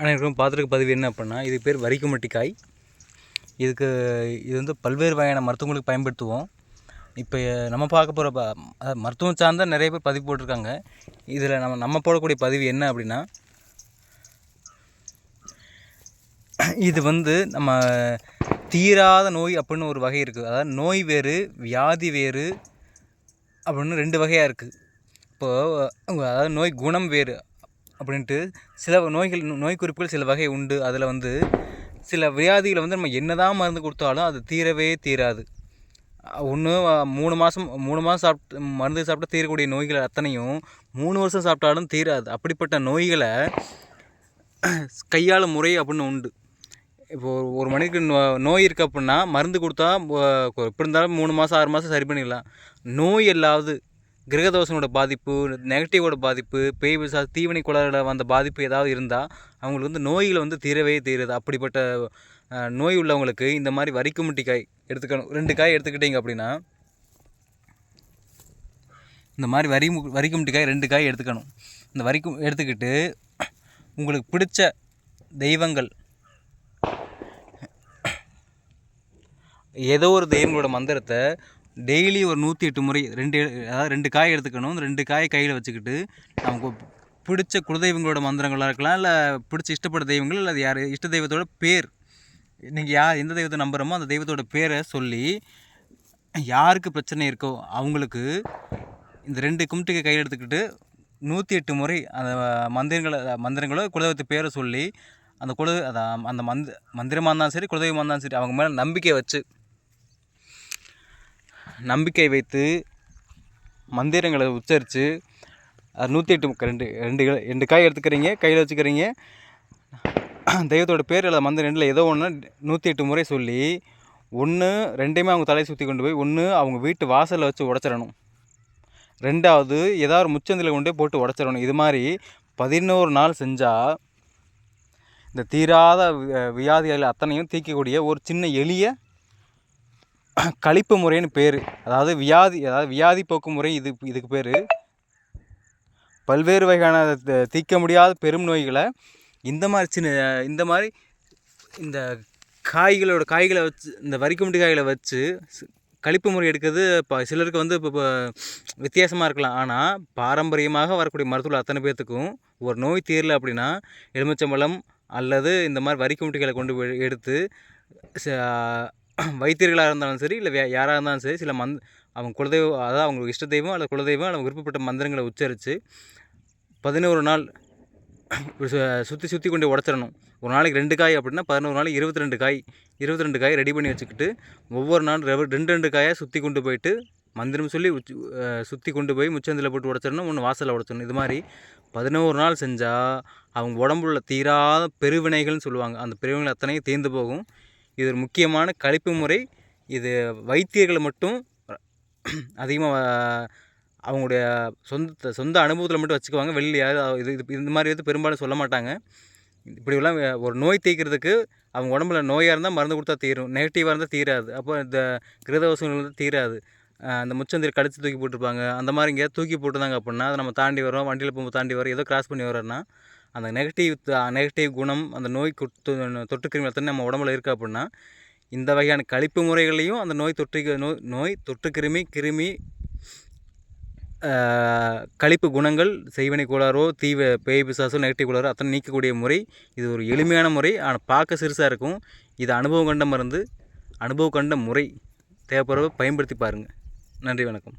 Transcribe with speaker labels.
Speaker 1: அனைவருக்கும் பார்த்துருக்க பதிவு என்ன அப்படின்னா இது பேர் வரிக்குமட்டி காய் இதுக்கு இது வந்து பல்வேறு வகையான மருத்துவங்களுக்கு பயன்படுத்துவோம். இப்போ நம்ம பார்க்க போகிற ப மருத்துவம் சார்ந்த நிறைய பேர் பதிவு போட்டிருக்காங்க. இதில் நம்ம நம்ம போடக்கூடிய பதிவு என்ன அப்படின்னா இது வந்து நம்ம தீராத நோய் அப்படின்னு ஒரு வகை இருக்குது அதாவது நோய் வேறு வியாதி வேறு அப்படின்னு ரெண்டு வகையாக இருக்குது இப்போது அதாவது நோய் குணம் வேறு. அப்படின்ட்டு சில நோய்கள் நோய் குறிப்புகள் சில வகை உண்டு. அதில் வந்து சில வியாதிகளை வந்து நம்ம என்ன தான் மருந்து கொடுத்தாலும் அது தீரவே தீராது. ஒன்று மூணு மாதம் மூணு மாதம் சாப்பிட்டு மருந்து சாப்பிட்டா தீரக்கூடிய நோய்கள் அத்தனையும் மூணு வருஷம் சாப்பிட்டாலும் தீராது. அப்படிப்பட்ட நோய்களை கையாளும் முறை அப்படின்னு உண்டு. இப்போது ஒரு மனிதனுக்கு நோ நோய் இருக்குது அப்படின்னா மருந்து கொடுத்தா எப்படி இருந்தாலும் மூணு மாதம் ஆறு மாதம் சரி பண்ணிடலாம். நோய் எல்லாவது கிரகதோஷனோட பாதிப்பு நெகட்டிவோட பாதிப்பு பேய் விசா தீவனை குளரில் வந்த பாதிப்பு ஏதாவது இருந்தால் அவங்களுக்கு வந்து நோய்களை வந்து தீரவே தீருது. அப்படிப்பட்ட நோய் உள்ளவங்களுக்கு இந்த மாதிரி வரிக்குமுட்டி காய் எடுத்துக்கணும். ரெண்டு காய் எடுத்துக்கிட்டீங்க அப்படின்னா இந்த மாதிரி வரி வரிக்குமுட்டி காய் ரெண்டு காய் எடுத்துக்கணும். இந்த வரிக்கும் எடுத்துக்கிட்டு உங்களுக்கு பிடிச்ச தெய்வங்கள் ஏதோ ஒரு தெய்வங்களோட மந்திரத்தை டெய்லி ஒரு நூற்றி எட்டு முறை ரெண்டு அதாவது ரெண்டு காய் எடுத்துக்கணும். ரெண்டு காய் கையில் வச்சுக்கிட்டு நமக்கு பிடிச்ச குலதெய்வங்களோட மந்திரங்களாக இருக்கலாம் இல்லை பிடிச்ச இஷ்டப்பட்ட தெய்வங்கள் இல்லை அது யார் இஷ்ட தெய்வத்தோட பேர் நீங்கள் யார் எந்த தெய்வத்தை நம்புகிறோமோ அந்த தெய்வத்தோட பேரை சொல்லி யாருக்கு பிரச்சனை இருக்கோ அவங்களுக்கு இந்த ரெண்டு கும்பிட்டுக்கு கையில் எடுத்துக்கிட்டு நூற்றி எட்டு முறை அந்த மந்திரங்களை மந்திரங்களோ குலதெய்வத்து பேரை சொல்லி அந்த குல அந்த மந்த் மந்திரமாக இருந்தாலும் சரி குலதெய்வமாக இருந்தாலும் சரி அவங்க மேலே நம்பிக்கை வச்சு நம்பிக்கை வைத்து மந்திரங்களை உச்சரித்து நூற்றி எட்டு ரெண்டு ரெண்டு ரெண்டு காய் எடுத்துக்கிறீங்க கையில் வச்சுக்கிறீங்க. தெய்வத்தோட பேர் இல்லை மந்திரம் ரெண்டில் ஏதோ ஒன்று நூற்றி எட்டு முறை சொல்லி ஒன்று ரெண்டையுமே அவங்க தலையை சுற்றி கொண்டு போய் ஒன்று அவங்க வீட்டு வாசலில் வச்சு உடச்சிடணும். ரெண்டாவது ஏதாவது முச்சந்தில் கொண்டு போட்டு உடச்சிடணும். இது மாதிரி பதினோரு நாள் செஞ்சால் இந்த தீராத வியாதிகள் அத்தனையும் தீக்கக்கூடிய ஒரு சின்ன எளிய கழிப்பு முறைன்னு பேர். அதாவது வியாதி அதாவது வியாதி போக்கு முறை இது இதுக்கு பேர். பல்வேறு வகையான தீர்க்க முடியாத பெரும் நோய்களை இந்த மாதிரி சின்ன இந்த மாதிரி இந்த காய்களோட காய்களை வச்சு இந்த வரிக்குமுடி காய்களை வச்சு கழிப்பு முறை எடுக்கிறது இப்போ சிலருக்கு வந்து இப்போ வித்தியாசமாக இருக்கலாம். ஆனால் பாரம்பரியமாக வரக்கூடிய மருத்துவ அத்தனை பேர்த்துக்கும் ஒரு நோய் தீரல அப்படின்னா எலுமிச்சம்பழம் அல்லது இந்த மாதிரி வரிக்குமுட்டிகளை கொண்டு போய் எடுத்து வைத்தியர்களாக இருந்தாலும் சரி இல்லை வே யாராக இருந்தாலும் சரி சில மந்த் அவங்க குலதெய்வம் அதாவது அவங்களுக்கு இஷ்ட தெய்வம் அல்லது குலதெய்வம் அல்லது விருப்பப்பட்ட மந்திரங்களை உச்சரித்து பதினோரு நாள் சுற்றி சுற்றி கொண்டு உடச்சிடணும். ஒரு நாளைக்கு ரெண்டு காய் அப்படின்னா பதினோரு நாளைக்கு இருபத்தி ரெண்டு காய் இருபத்தி ரெண்டு காய் ரெடி பண்ணி வச்சுக்கிட்டு ஒவ்வொரு நாள் ரெண்டு ரெண்டு காயாக சுற்றி கொண்டு போயிட்டு மந்திரம் சொல்லி உச்சி சுற்றி கொண்டு போய் முச்சந்தில் போட்டு உடச்சிடணும் ஒன்று வாசலில் உடச்சிடணும். இது மாதிரி பதினோரு நாள் செஞ்சால் அவங்க உடம்புல தீராத பெருவினைகள்னு சொல்லுவாங்க. அந்த பெருவினைகள் அத்தனையும் தேர்ந்து போகும். இது ஒரு முக்கியமான கழிப்பு முறை. இது வைத்தியர்களை மட்டும் அதிகமாக அவங்களுடைய சொந்த சொந்த அனுபவத்தில் மட்டும் வச்சுக்குவாங்க. வெளியில் யாரும் இது இது இந்த மாதிரி வந்து பெரும்பாலும் சொல்ல மாட்டாங்க. இப்படிலாம் ஒரு நோய் தீர்க்கிறதுக்கு அவங்க உடம்புல நோயாக இருந்தால் மருந்து கொடுத்தா தீரும். நெகட்டிவாக இருந்தால் தீராது. அப்போ இந்த கிருதவசங்கள் வந்து தீராது. அந்த முச்சந்திரி கடிச்சு தூக்கி போட்டிருப்பாங்க. அந்த மாதிரி எங்கேயாவது தூக்கி போட்டுருந்தாங்க அப்படின்னா அதை நம்ம தாண்டி வரோம் வண்டியில் போகும்போது தாண்டி வரோம் ஏதோ கிராஸ் பண்ணி வரோன்னா அந்த நெகட்டிவ் நெகட்டிவ் குணம் அந்த நோய் தொற்று தொற்றுக்கிருமி எத்தனை நம்ம உடம்புல இருக்குது அப்படின்னா இந்த வகையான கழிப்பு முறைகளையும் அந்த நோய் தொற்று நோய் நோய் தொற்றுக்கிருமி கிருமி கழிப்பு குணங்கள் செய்வனை கோளாரோ தீவ பேய் பிசாசோ நெகட்டிவ் கோளாரோ அத்தனை நீக்கக்கூடிய முறை இது ஒரு எளிமையான முறை. ஆனால் பார்க்க சிறுசாக இருக்கும். இது அனுபவம் கண்ட மருந்து அனுபவம் கண்ட முறை. தேவைப்படுறவை பயன்படுத்தி பாருங்கள் நன்றி வணக்கம்.